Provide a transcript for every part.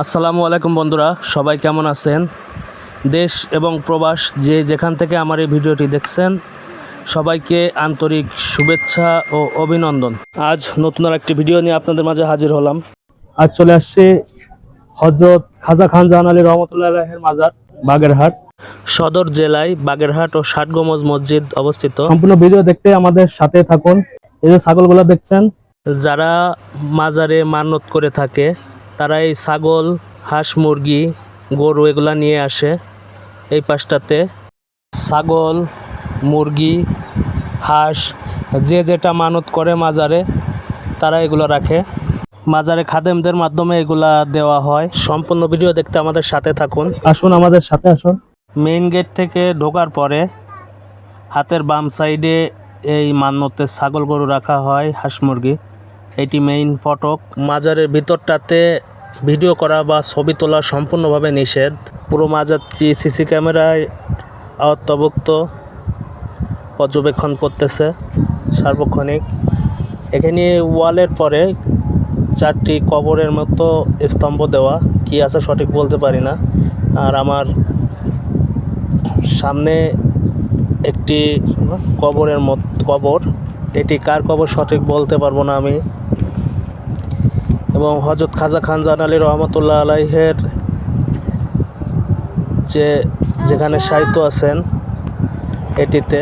আসসালামু আলাইকুম বন্ধুরা, সবাই কেমন আছেন? দেশ এবং প্রবাস যে যেখান থেকে আমার এই ভিডিওটি দেখছেন, সবাইকে আন্তরিক শুভেচ্ছা ও অভিনন্দন। আজ নতুন আর একটি ভিডিও নিয়ে আপনাদের মাঝে হাজির হলাম। আজ চলে আসছে হজরত খাজা খান জাহান আলী রহমতুল্লাহের মাজার, বাগেরহাট। সদর জেলায় বাগেরহাট ও ষাটগমজ মসজিদ অবস্থিত। সম্পূর্ণ ভিডিও দেখতে আমাদের সাথে থাকুন। এই যে ছাগলগুলো দেখছেন, যারা মাজারে মানত করে থাকে তারা এই ছাগল হাঁস মুরগি গরু এগুলা নিয়ে আসে এই পাশটাতে। ছাগল মুরগি হাঁস যে যেটা মানত করে মাজারে তারা এগুলো রাখে। মাজারে খাদেমদের মাধ্যমে এগুলা দেওয়া হয়। সম্পূর্ণ ভিডিও দেখতে আমাদের সাথে থাকুন। আসুন আমাদের সাথে আসুন। মেইন গেট থেকে ঢোকার পরে হাতের বাম সাইডে এই মান্যতের ছাগল গরু রাখা হয় হাঁস মুরগি। এটি মেইন ফটক। মাজারের ভিতরটাতে ভিডিও করা বা ছবি তোলা সম্পূর্ণভাবে নিষেধ। পুরো মাজারটি সিসি ক্যামেরায় আওতাভুক্ত। পর্যবেক্ষণ করতেছে সার্বক্ষণিক। এখানে ওয়ালের পরে চারটি কবরের মতো স্তম্ভ দেওয়া। কি আছে সঠিক বলতে পারি না। আর আমার সামনে একটি কবরের মত কবর। এটি কার কবর সঠিক বলতে পারব না আমি। এবং হজরত খাজা খান জান আলী রহমতুল্লাহ আলাইহের যে যেখানে সাহিত্য আছেন এটিতে,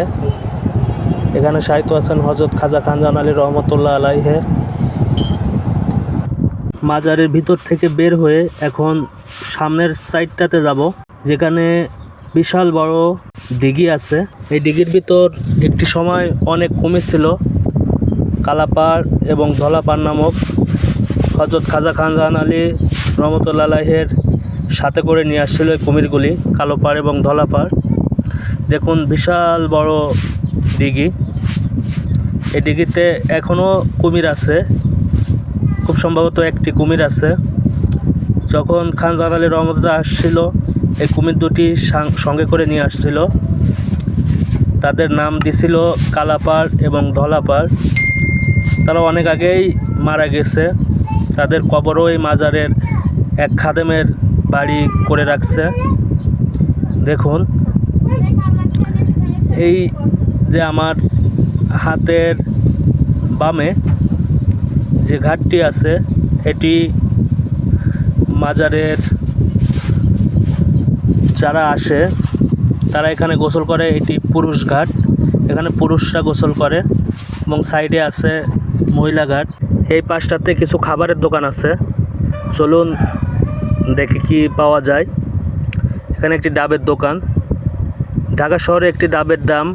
এখানে সাহিত্য আছেন হজরত খাজা খান জান আলী রহমতুল্লাহ আলাইহের মাজারের ভিতর থেকে বের হয়ে এখন সামনের সাইডটাতে যাব, যেখানে বিশাল বড় ডিগি আছে। এই ডিগির ভিতর একটি সময় অনেক কমেছিল, কালাপাড় এবং ধলাপাড় নামক হজরত খাজা খান জাহান আলী রহমতুল্লাহ আলাইহের সাথে করে নিয়ে আসছিল এই কুমিরগুলি কালোপাড় এবং ধলাপাড় দেখুন, বিশাল বড় দিঘি এই দিঘিতে এখনও কুমির আছে। খুব সম্ভবত একটি কুমির আছে। যখন খান জাহান আলী রহমতুল্লাহ আসছিল, এই কুমির দুটি সঙ্গে করে নিয়ে আসছিল। তাদের নাম দিছিল কালাপাড় এবং ধলাপাড় তারা অনেক আগেই মারা গেছে। তাদের কবরও এই মাজারের এক খাদেমের বাড়ি করে রাখছে। দেখুন, এই যে আমার হাতের বামে যে ঘাটটি আছে, এটি মাজারের যারা আসে, তারা এখানে গোসল করে। এটি পুরুষ ঘাট। এখানে পুরুষরা গোসল করে এবং সাইডে আছে মহিলা ঘাট। এই পাশটাতে কিছু খাবারের দোকান আছে। চলুন দেখি কি পাওয়া যায়। এখানে একটি ডাবের দোকান। ঢাকা শহরে একটি ডাবের দাম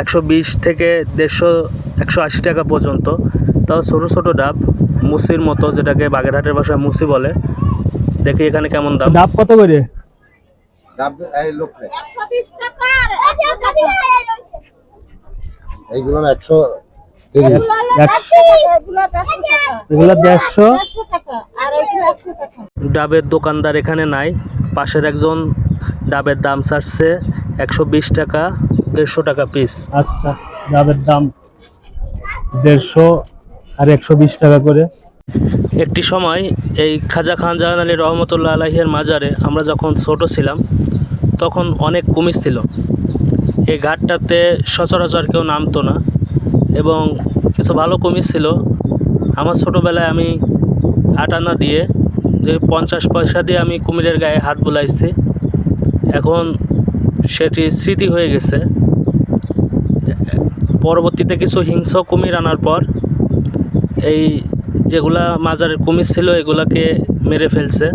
একশো বিশ থেকে দেড়শো একশো আশি টাকা পর্যন্ত। তাও ছোটো ছোটো ডাব মুসির মতো যেটাকে বাগেরহাটের ভাষায় মুসি বলে। দেখি এখানে কেমন দাম। ডাব কত করে? এইগুলো একশো এগুলো দেড়শো। ডাবের দোকানদার এখানে নাই। পাশের একজন ডাবের দাম চাচ্ছে একশো বিশ টাকা দেড়শো টাকা পিস আচ্ছা ডাবের দাম দেড়শো আর একশো বিশ টাকা করে। একটি সময় এই খাজা খান জাহান আলী রহমতুল্লাহ আলাহির মাজারে আমরা যখন ছোট ছিলাম তখন অনেক কুমির ছিল। এই ঘাটটাতে সচরাচর কেউ নামতো না। এবং কিছু ভালো কুমির ছিল। আমার ছোটোবেলায় আমি আটানা দিয়ে যে পঞ্চাশ পয়সা দিয়ে আমি কুমিরের গায়ে হাত বুলাইছি, এখন সেটি স্মৃতি হয়ে গেছে। পরবর্তীতে কিছু হিংস্র কুমির আনার পর এই যেগুলা মাজারের কুমির ছিল এগুলাকে মেরে ফেলছে।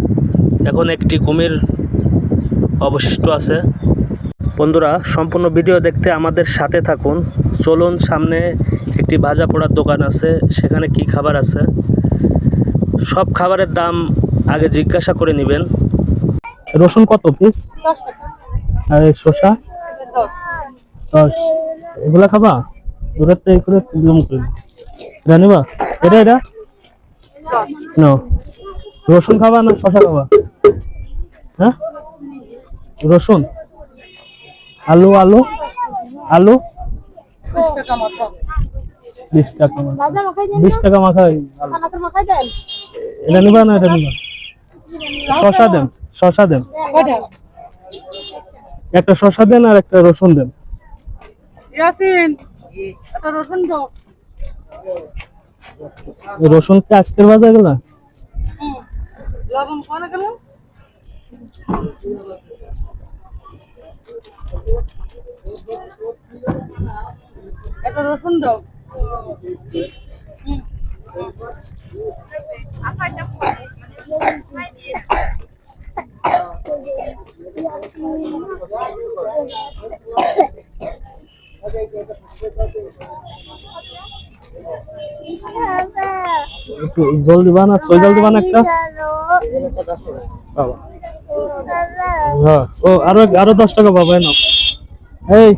এখন একটি কুমির অবশিষ্ট আছে। বন্ধুরা, সম্পূর্ণ ভিডিও দেখতে আমাদের সাথে থাকুন। চলুন সামনে একটি ভাজা পোড়ার দোকান আছে, সেখানে কি খাবার আছে? সব খাবারের দাম আগে জিজ্ঞাসা করে নেবেন। রসুন কত পিস আর শসা? দশ। এগুলা খাবা? দূরের থেকে করে তুললাম করে এটা এটা এটা? রসুন খাবা না শসা খাবা? হ্যাঁ? রসুন? আলু আলু? আলু? বিশ টাকা বিশ টাকা মাখা। ভাজা মাখাই দেন বিশ টাকা মাখাই আলু মাখাই দেন। এটা নিবা না এটা নিবা। শশা দেন শশা দেন। একটা শশা দেন আর একটা রসুন দেন। রসুন দাও। রসুন কি আজকের বাজার গেলা? লবণ কোন কেন? এটা রসুন দাও। একটু জলদি বানা সই জলদি বানা একটা। বাবা। হ্যাঁ। আরও আরও দশ টাকা নাও। এই,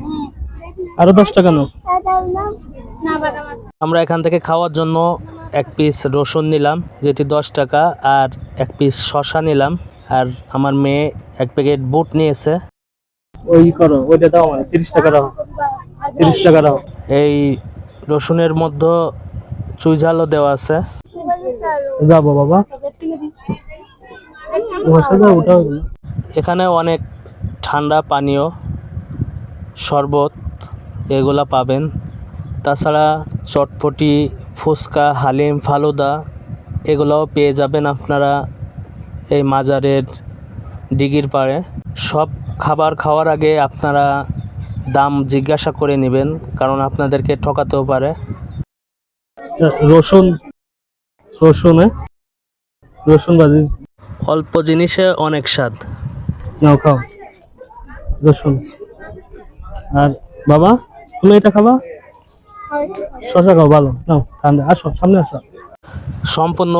আরও দশ টাকা নাও। না বাবা আমরা এখান থেকে খাওয়ার জন্য এক পিস রসুন নিলাম যেটি দশ টাকা আর এক পিস শশা নিলাম আর আমার মেয়ে এক প্যাকেট বুট নিয়েছে। ওই করো ওইটা দাও মানে তিরিশ টাকা দাও তিরিশ টাকা দাও। এই রসুনের মধ্যে চুইঝালও দেওয়া আছে। যাব বাবা। এখানে অনেক ঠান্ডা পানীয় শরবত এগুলা পাবেন। তাছাড়া চটপটি ফুচকা হালিম ফালুদা এগুলোও পেয়ে যাবেন আপনারা এই মাজারের ডিগির পাড়ে। সব খাবার খাওয়ার আগে আপনারা দাম জিজ্ঞাসা করে নেবেন কারণ আপনাদেরকে ঠকাতেও পারে। রসুন রসুন? রসুন ভাজি অল্প জিনিসে অনেক স্বাদ। নাও খাও। রসুন। আর বাবা তুমি এটা খাবা? শশা খাও ভালো। নাও ঠান্ডা আসো সামনে আসো। সম্পূর্ণ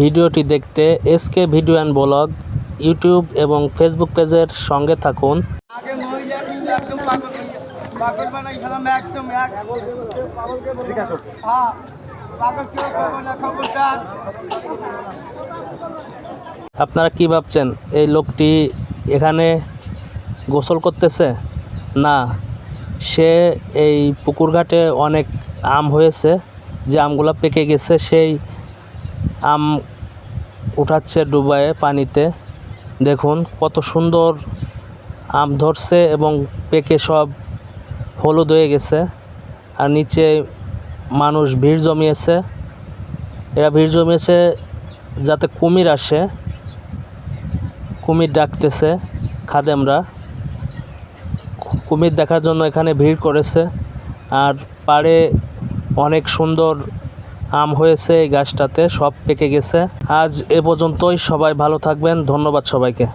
ভিডিওটি দেখতে SK video and blog YouTube এবং ফেসবুক পেজের সঙ্গে থাকুন। আপনারা কি ভাবছেন? এই লোকটি এখানে গোসল করতেছে? না। সে এই পুকুর ঘাটে অনেক আম হয়েছে, যে আমগুলো পেকে গেছে, সেই আম উঠাচ্ছে ডুবায়ে পানিতে। দেখুন কত সুন্দর আম ধরছে এবং পেকে সব হলুদ হয়ে গেছে। আর নিচে মানুষ ভিড় জমিয়েছে। এরা ভিড় জমিয়েছে যাতে কুমির আসে, কুমির ডাকতেছে খাদেমরা। কুমির দেখার জন্য এখানে ভিড় করেছে। আর পাড়ে অনেক সুন্দর আম হয়েছে এই গাছটাতে, সব পেকে গেছে। আজ এ পর্যন্তই, সবাই ভালো থাকবেন, ধন্যবাদ সবাইকে।